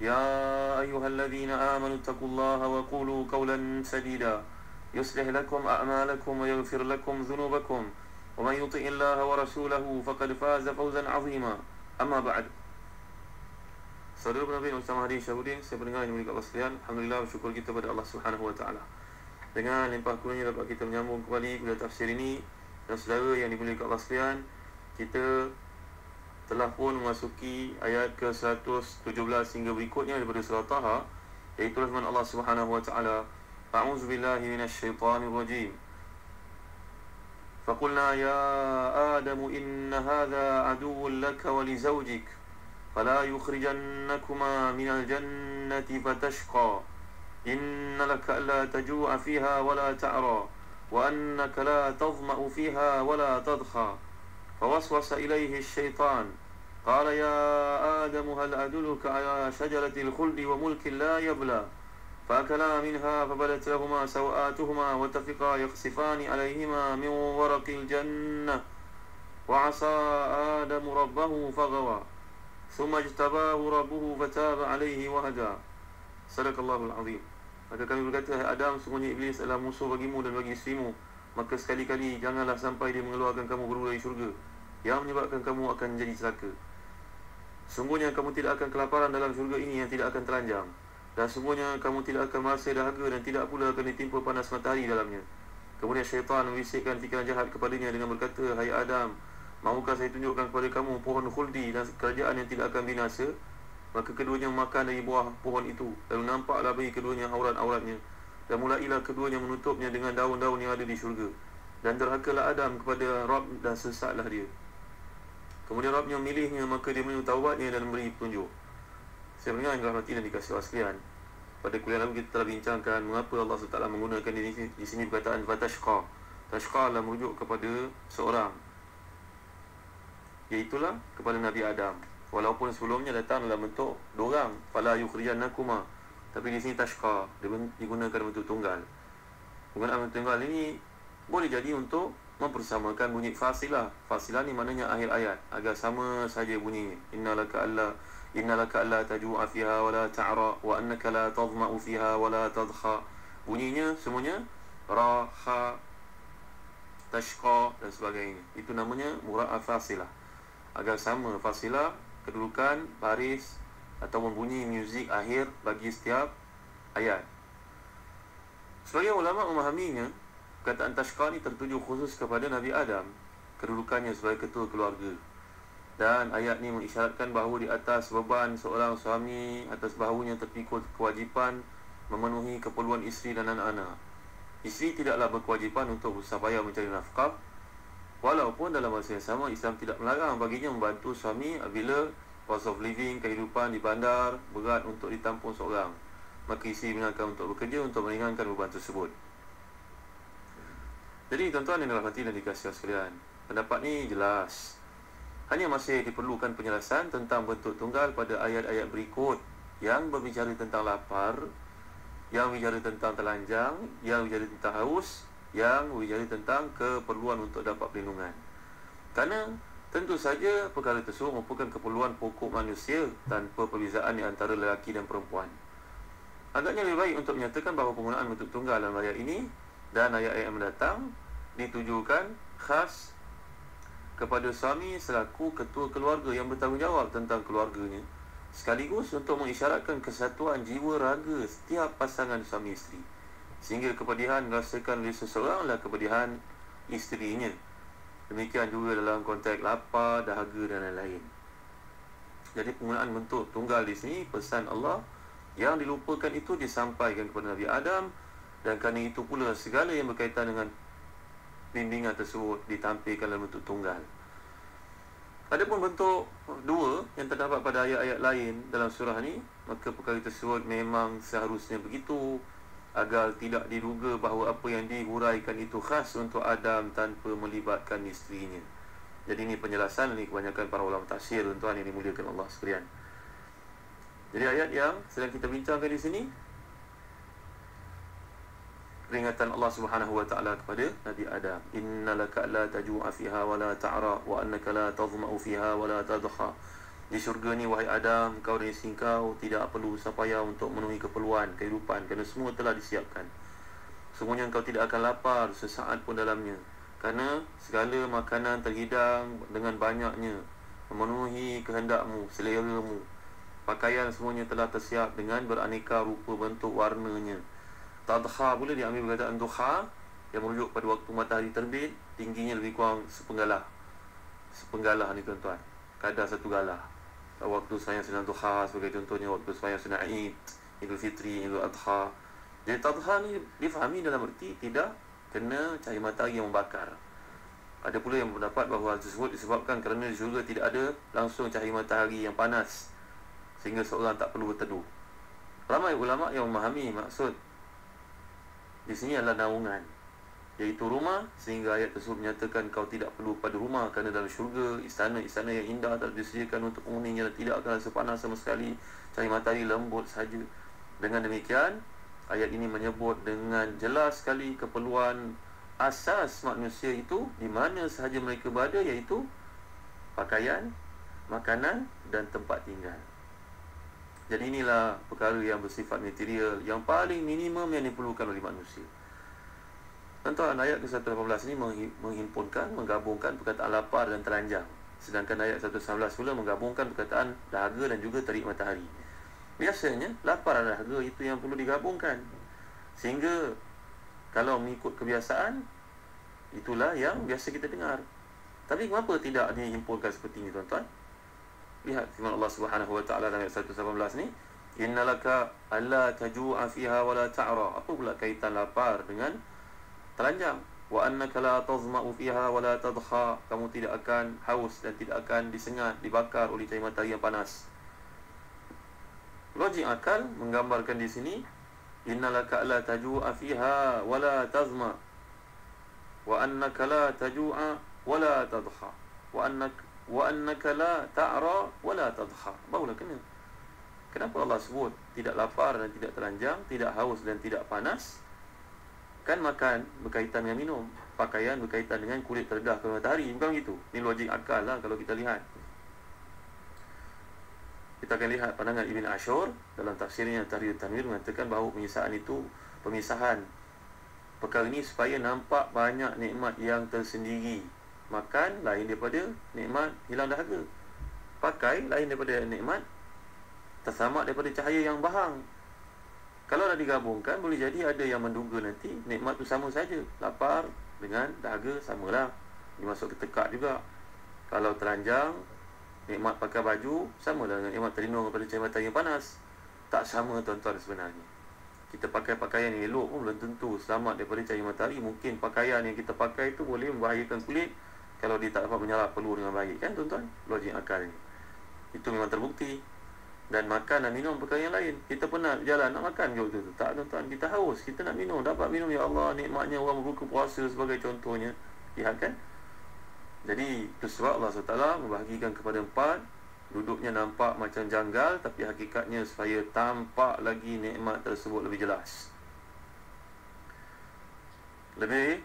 يا أيها الذين آمنوا اتقوا الله وقولوا قولا سديدا يصلح لكم أعمالكم ويغفر لكم ذنوبكم ومن يطع الله ورسوله فقد فاز فوزا عظيما Amma ba'd Saudara penabi Ustaz Mahdi Syahudin Saya pendengar yang memiliki Allah sekalian Alhamdulillah bersyukur kita kepada Allah Subhanahu Wa Taala. Dengan limpah kurnia dapat kita menyambung kembali Bila tafsir ini Dan saudara yang dimiliki Allah sekalian Kita telah pun memasuki ayat ke 117 hingga berikutnya daripada surah Taha Iaitu firman Allah Subhanahu Wa Taala. A'udzu billahi minasyaitonir rajim فقلنا يا آدم إن هذا عدو لك ولزوجك فلا يخرجنكما من الجنة فتشقى إن لك ألا تجوع فيها ولا تعرى وأنك لا تظمأ فيها ولا تضخى فوسوس إليه الشيطان. قال يا آدم هل أدلك على شجرة الخلد وملك لا يبلى؟ فأكلا منها فبدت لهما سوآتهما وتفقا يخسفان عليهما من ورق الجنة. وعصى آدم ربه فغوى. ثم اجتباه ربه فتاب عليه وهدى. صدق الله العظيم. Maka kami berkata, Adam, sungguhnya Iblis adalah musuh bagimu dan bagi isterimu. Maka sekali-kali janganlah sampai dia mengeluarkan kamu berdua dari syurga. Yang menyebabkan kamu akan menjadi celaka. Sungguhnya kamu tidak akan kelaparan dalam syurga ini yang tidak akan telanjang. Dan sungguhnya kamu tidak akan merasa dahaga dan tidak pula akan ditimpa panas matahari dalamnya. Kemudian syaitan membisikkan fikiran jahat kepadanya dengan berkata, Hai Adam, maukah saya tunjukkan kepada kamu pohon khuldi dan kerajaan yang tidak akan binasa? Maka keduanya makan dari buah pohon itu Lalu nampaklah bagi keduanya aurat-auratnya Dan mulailah keduanya menutupnya dengan daun-daun yang ada di syurga Dan derhakalah Adam kepada Rab dan sesatlah dia Kemudian Rabnya memilihnya Maka dia menyuruh taubatnya dan memberi petunjuk. Saya mendengar yang rahmati dan dikasih sekalian Pada kuliah lalu kita telah bincangkan Mengapa Allah SWT menggunakan di sini, di sini perkataan Fatashqa. Tashqa adalah merujuk kepada seorang. Iaitulah kepada Nabi Adam. Walaupun sebelumnya datang dalam bentuk dua orang Fala yukhrijannakuma. Tapi di sini tashqa Dia digunakan bentuk tunggal. Penggunaan bentuk tunggal ini Boleh jadi untuk mempersamakan bunyi fasilah. Fasilah ni maknanya akhir ayat. Agar sama saja bunyi. Innalaka alla Innalaka alla taju'a fiha wa la ta'ra Wa annaka la tazma'u fiha wa la tadkha Bunyinya semuanya Ra, ha, tashqa dan sebagainya. Itu namanya mura'ah fasilah. Agar sama fasilah kedudukan baris ataupun bunyi muzik akhir bagi setiap ayat. Sebagai ulama memahaminya, perkataan tashqa ni tertuju khusus kepada Nabi Adam, kedudukannya sebagai ketua keluarga. Dan ayat ni mengisyaratkan bahawa di atas beban seorang suami atas bahunya terpikul kewajipan memenuhi keperluan isteri dan anak-anak. Isteri tidaklah berkewajipan untuk berusaha payah mencari nafkah Walaupun dalam masa yang sama Islam tidak melarang baginya membantu suami Bila cost of living, kehidupan di bandar Berat untuk ditampung seorang Maka isteri benarkan untuk bekerja Untuk meringankan beban tersebut Jadi tuan-tuan yang dirahmati dan dikasih sekalian Pendapat ni jelas. Hanya masih diperlukan penjelasan Tentang bentuk tunggal pada ayat-ayat berikut. Yang berbicara tentang lapar Yang berbicara tentang telanjang Yang berbicara tentang haus Yang berbicara tentang keperluan untuk dapat perlindungan. Kerana Tentu saja perkara tersebut merupakan keperluan pokok manusia tanpa perbezaan di antara lelaki dan perempuan. Agaknya lebih baik untuk menyatakan bahawa penggunaan bentuk tunggal dalam ayat ini dan ayat-ayat mendatang ditujukan khas kepada suami selaku ketua keluarga yang bertanggungjawab tentang keluarganya sekaligus untuk mengisyaratkan kesatuan jiwa raga setiap pasangan suami isteri sehingga kepedihan dirasakan oleh seseoranglah kepedihan isterinya. Demikian juga dalam konteks lapar, dahaga dan lain-lain. Jadi penggunaan bentuk tunggal di sini pesan Allah yang dilupakan itu disampaikan kepada Nabi Adam dan kerana itu pula segala yang berkaitan dengan bimbingan tersebut ditampilkan dalam bentuk tunggal Adapun bentuk dua yang terdapat pada ayat-ayat lain dalam surah ni, maka perkara tersebut memang seharusnya begitu agar tidak diduga bahawa apa yang dihuraikan itu khas untuk Adam tanpa melibatkan isterinya. Jadi ini penjelasan ini kebanyakan para ulama tafsir tuan yang dimuliakan Allah sekalian. Jadi ayat yang sedang kita bincangkan di sini peringatan Allah Subhanahu wa taala kepada Nabi Adam. Innalaka la tajua fiha wa la ta'ra wa annaka la tadhma'u fiha wa la tadha di syurga ni wahai Adam kau dan isteri kau tidak perlu supaya untuk memenuhi keperluan kehidupan kerana semua telah disiapkan. Semuanya kau tidak akan lapar sesaat pun dalamnya. Kerana segala makanan terhidang dengan banyaknya memenuhi kehendakmu seleramu. Pakaian semuanya telah tersiap dengan beraneka rupa bentuk warnanya Tadha pula diambil perkataan duha yang merujuk pada waktu matahari terbit tingginya lebih kurang sepenggalah sepenggalah ni tuan-tuan. Kadar satu galah waktu saya sedang duha sebagai contohnya waktu saya sedang Eid Idul Fitri Idul Adha. Jadi tadha ni difahami dalam erti tidak kena cahaya matahari yang membakar. Ada pula yang berpendapat bahawa hal tersebut disebabkan kerana di syurga tidak ada langsung cahaya matahari yang panas sehingga seorang tak perlu berteduh. Ramai ulama yang memahami maksud di sini adalah naungan. Iaitu rumah sehingga ayat tersebut menyatakan kau tidak perlu pada rumah kerana dalam syurga istana-istana yang indah telah disediakan untuk penghuninya dan tidak akan rasa panas sama sekali. Cahaya matahari lembut saja dengan demikian ayat ini menyebut dengan jelas sekali keperluan asas manusia itu di mana sahaja mereka berada iaitu pakaian, makanan dan tempat tinggal jadi inilah perkara yang bersifat material yang paling minimum yang diperlukan oleh manusia. Tuan-tuan, ayat ke-118 ini menghimpunkan, menggabungkan perkataan lapar dan telanjang. Sedangkan ayat 119 pula menggabungkan perkataan dahaga dan juga terik matahari. Biasanya, lapar dan dahaga itu yang perlu digabungkan. Sehingga, kalau mengikut kebiasaan, itulah yang biasa kita dengar. Tapi kenapa tidak dihimpunkan seperti ini, tuan-tuan? Lihat firman Allah Subhanahu wa taala dalam ayat 118 ni, "Innalaka alla taju'a fiha wa la ta'ra." Apa pula kaitan lapar dengan telanjang? Wa annaka la tazma'u fiha wa la tadha. Kamu tidak akan haus dan tidak akan disengat, dibakar oleh cahaya matahari yang panas. Logik akal menggambarkan di sini, "Innalaka la taju'a fiha wa la tazma'." Wa annaka la taju'a wa la tadha. Wa annaka wa annaka la ta'ra wa la tadha barulah kena. Kenapa Allah sebut tidak lapar dan tidak telanjang tidak haus dan tidak panas? Kan makan berkaitan dengan minum pakaian berkaitan dengan kulit terdedah ke matahari bukan begitu ini logik akal lah kalau kita lihat. Kita akan lihat pandangan Ibn Ashur dalam tafsirnya Tahrir Tanwir mengatakan bahawa penyisahan itu pemisahan. Perkara ini supaya nampak banyak nikmat yang tersendiri Makan lain daripada nikmat hilang dahaga. Pakai lain daripada nikmat Tersamak daripada cahaya yang bahang. Kalau nak digabungkan Boleh jadi ada yang menduga nanti Nikmat tu sama saja. Lapar dengan dahaga samalah. Ini masuk ke tekak juga. Kalau telanjang Nikmat pakai baju Sama dengan nikmat terlindung daripada cahaya matahari yang panas. Tak sama tuan-tuan sebenarnya. Kita pakai pakaian yang elok pun belum tentu selamat daripada cahaya matahari Mungkin pakaian yang kita pakai itu boleh membahayakan kulit kalau dia tak dapat menyalap peluru dengan baik. Kan tuan-tuan? Logik akal ni. Itu memang terbukti. Dan makan dan minum perkara yang lain. Kita pernah jalan nak makan ke waktu tu? Tak tuan-tuan. Kita haus. Kita nak minum. Dapat minum ya Allah nikmatnya orang berbuka puasa sebagai contohnya. Lihat kan? Jadi itu sebab Allah SWT membahagikan kepada empat. Duduknya nampak macam janggal tapi hakikatnya supaya tampak lagi nikmat tersebut lebih jelas. Lebih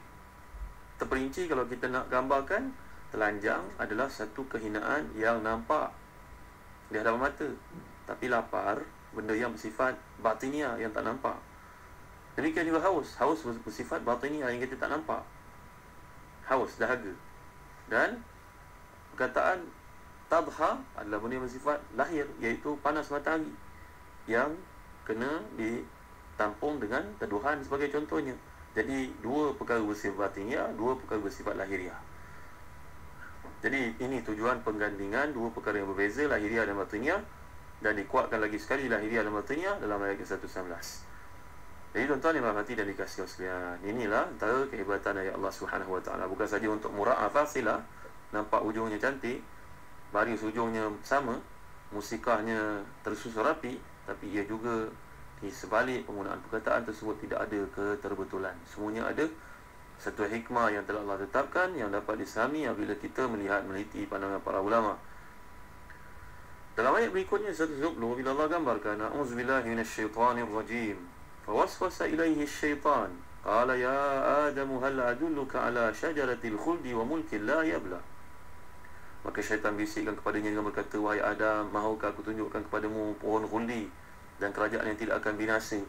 terperinci kalau kita nak gambarkan telanjang adalah satu kehinaan yang nampak di hadapan mata. Tapi lapar benda yang bersifat batinia yang tak nampak. Demikian juga haus. Haus bersifat batinia yang kita tak nampak. Haus dahaga. Dan perkataan Tadha adalah benda yang bersifat lahir Iaitu panas matahari Yang kena ditampung dengan teduhan sebagai contohnya Jadi dua perkara bersifat batiniah Dua perkara bersifat lahiriah. Jadi ini tujuan penggandingan Dua perkara yang berbeza lahiriah dan batiniah Dan dikuatkan lagi sekali lahiriah dan batiniah Dalam ayat ke-119 jadi tuan-tuan yang berhati dan dikasih sekalian Inilah antara kehebatan ayat Allah Subhanahu SWT Bukan saja untuk mura'ah fasilah Nampak ujungnya cantik Baris ujungnya sama Musikahnya tersusun rapi Tapi ia juga di sebalik penggunaan perkataan tersebut tidak ada keterbetulan. Semuanya ada satu hikmah yang telah Allah tetapkan Yang dapat disahami apabila kita melihat meliti pandangan para ulama. Dalam ayat berikutnya satu zubluh Bila Allah gambarkan rajim, Fawaswasa ilaihi syaitan. Qala ya Adam hal adulluka ala syajaratil khuldi wa mulkin la yabla? Maka syaitan bisikkan kepadanya dengan berkata Wahai Adam, mahukah aku tunjukkan kepadamu pohon khuldi? Dan kerajaan yang tidak akan binasa.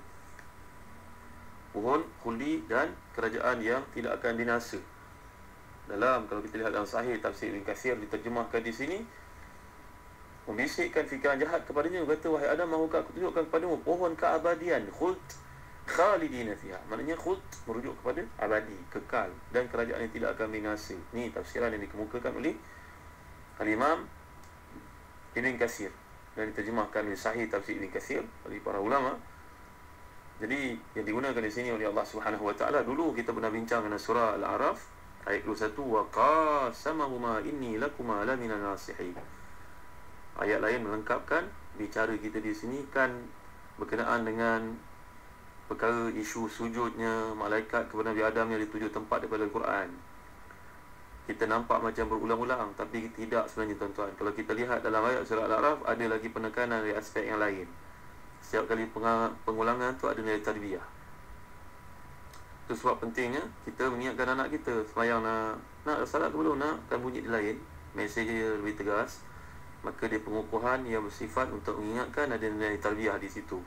Pohon khuldi dan kerajaan yang tidak akan binasa. Dalam, kalau kita lihat dalam sahih Tafsir Ibn Qasir diterjemahkan di sini Membisikkan fikiran jahat kepadanya Berkata, wahai Adam, mahukah aku tunjukkan kepadamu Pohon keabadian, khuld khalidina fiha. Maknanya khuld merujuk kepada abadi kekal dan kerajaan yang tidak akan binasa. Ni tafsiran yang dikemukakan oleh al-imam Ibn Kasir dan diterjemahkan oleh sahih tafsir Ibn Kasir oleh para ulama. Jadi yang digunakan di sini oleh Allah Subhanahu wa taala dulu kita pernah bincang dengan surah al-araf ayat 21 wa qasamahuma inni lakuma lamina nasihin. Ayat lain melengkapkan bicara kita di sini kan berkenaan dengan perkara isu sujudnya malaikat kepada Nabi Adam yang dituju tempat daripada Al-Quran kita nampak macam berulang-ulang tapi tidak sebenarnya tuan-tuan. Kalau kita lihat dalam ayat surah Al-A'raf ada lagi penekanan dari aspek yang lain. Setiap kali pengulangan tu ada nilai tarbiyah. Itu sebab pentingnya kita mengingatkan anak kita semayang nak nak salat ke belum nak kan bunyi di lain mesej dia lebih tegas maka dia pengukuhan yang bersifat untuk mengingatkan ada nilai tarbiyah di situ.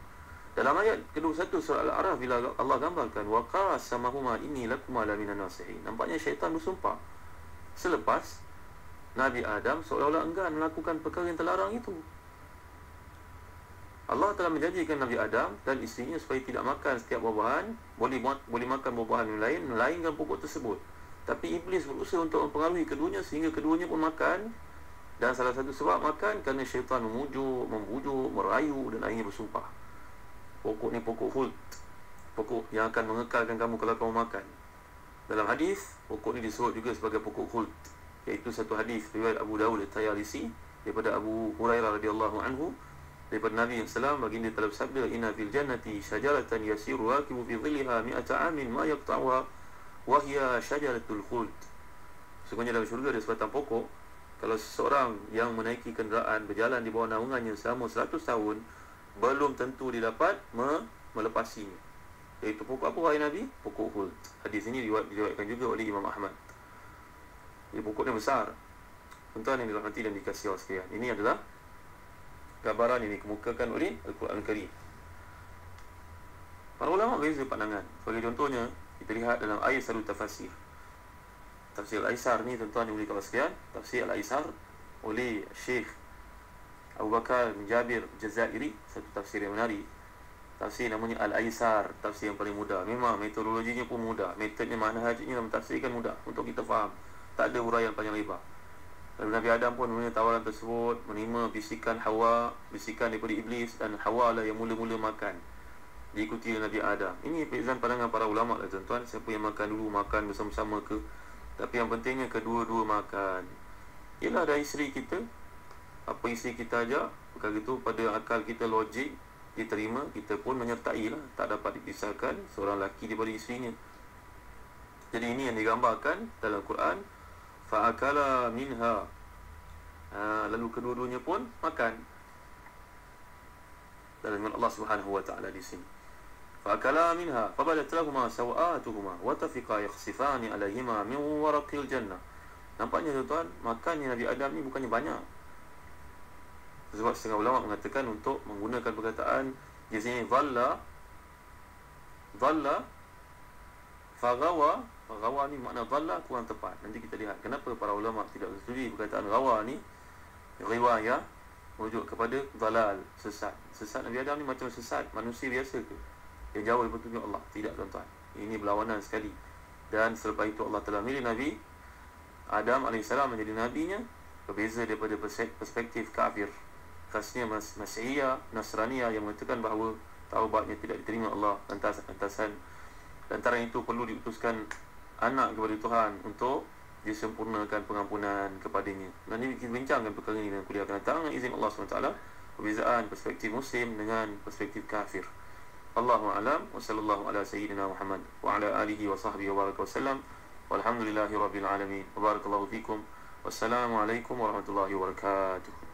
Dalam ayat kedua satu surah Al-A'raf bila Allah gambarkan waqas samahuma inni lakum ala minan nasihin. Nampaknya syaitan bersumpah selepas Nabi Adam seolah-olah enggan melakukan perkara yang terlarang itu. Allah telah menjanjikan Nabi Adam dan isterinya supaya tidak makan setiap buah-buahan, boleh boleh makan buah-buahan yang lain melainkan pokok tersebut. Tapi iblis berusaha untuk mempengaruhi keduanya sehingga keduanya pun makan dan salah satu sebab makan kerana syaitan memujuk, membujuk, merayu dan akhirnya bersumpah. Pokok ni pokok hult Pokok yang akan mengekalkan kamu kalau kamu makan Dalam hadis Pokok ni disebut juga sebagai pokok hult Iaitu satu hadis riwayat Abu Dawud Tayalisi Daripada Abu Hurairah radhiyallahu anhu Daripada Nabi SAW Baginda telah bersabda Inna fil jannati syajaratan yasiru wakibu fi zilliha mi'ata amin ma yakta'uha Wahia syajaratul khult Sungguhnya dalam syurga ada sebatang pokok. Kalau seseorang yang menaiki kenderaan Berjalan di bawah naungannya selama 100 tahun belum tentu dia dapat me- melepasinya. Iaitu pokok apa wahai Nabi? Pokok hul. Hadis ini diriwayatkan juga oleh Imam Ahmad. Ini pokok yang besar. Tuan-tuan yang dirahmati dan dikasihi Allah sekalian. Ini adalah gambaran yang dikemukakan oleh Al-Quran Karim. Para ulama berbeza pandangan. Sebagai contohnya, kita lihat dalam ayat satu tafsir. Tafsir Al-Aisar ni tuan-tuan yang boleh sekalian. Tafsir Al-Aisar oleh Syekh Abu Bakar bin Jabir Jazairi satu tafsir yang menarik tafsir namanya Al-Aisar tafsir yang paling mudah. Memang metodologinya pun mudah. Metodnya mana hajinya dalam tafsir kan mudah untuk kita faham. Tak ada huraian panjang lebar. Lalu Nabi Adam pun menerima tawaran tersebut Menerima bisikan Hawa Bisikan daripada Iblis Dan Hawa lah yang mula-mula makan. Diikuti oleh Nabi Adam. Ini perbezaan pandangan para ulama lah tuan-tuan. Siapa yang makan dulu Makan bersama-sama ke? Tapi yang pentingnya Kedua-dua makan. Ialah ada isteri kita. Apa isi kita aja perkara itu pada akal kita logik diterima kita pun menyertai lah tak dapat dipisahkan seorang lelaki daripada isterinya jadi ini yang digambarkan dalam Quran fa'akala minha. Ha, lalu kedua-duanya pun makan. Dalam Allah Subhanahu wa taala di sini. Fa'akala minha. Fabadat lahumma sawatuhuma wa tafiqa yakhsifani alaihima min waraqil jannah. Nampaknya tuan-tuan makannya Nabi Adam ni bukannya banyak sebab setengah ulama mengatakan untuk menggunakan perkataan di sini dhalla dhalla fagawa fagawa ni makna dhalla kurang tepat. Nanti kita lihat kenapa para ulama tidak setuju perkataan gawa ni. Riwayah merujuk kepada dalal sesat. Sesat Nabi Adam ni macam sesat manusia biasa ke? Dia jauh daripada petunjuk Allah. Tidak tuan-tuan. Ini berlawanan sekali. Dan selepas itu Allah telah milih Nabi Adam AS menjadi nabinya. Berbeza daripada perspektif kafir khasnya Mas Masihiyah Nasraniyah yang mengatakan bahawa taubatnya tidak diterima Allah lantas-lantasan lantaran itu perlu diutuskan anak kepada Tuhan untuk disempurnakan pengampunan kepadanya. Dan ini kita bincangkan perkara ini dalam kuliah akan datang dengan izin Allah SWT perbezaan perspektif muslim dengan perspektif kafir. Allahu a'lam wa sallallahu ala sayyidina Muhammad wa ala alihi wa sahbihi wa baraka wasallam. Walhamdulillahi rabbil alamin. Wa barakallahu fikum. Wassalamualaikum warahmatullahi wabarakatuh.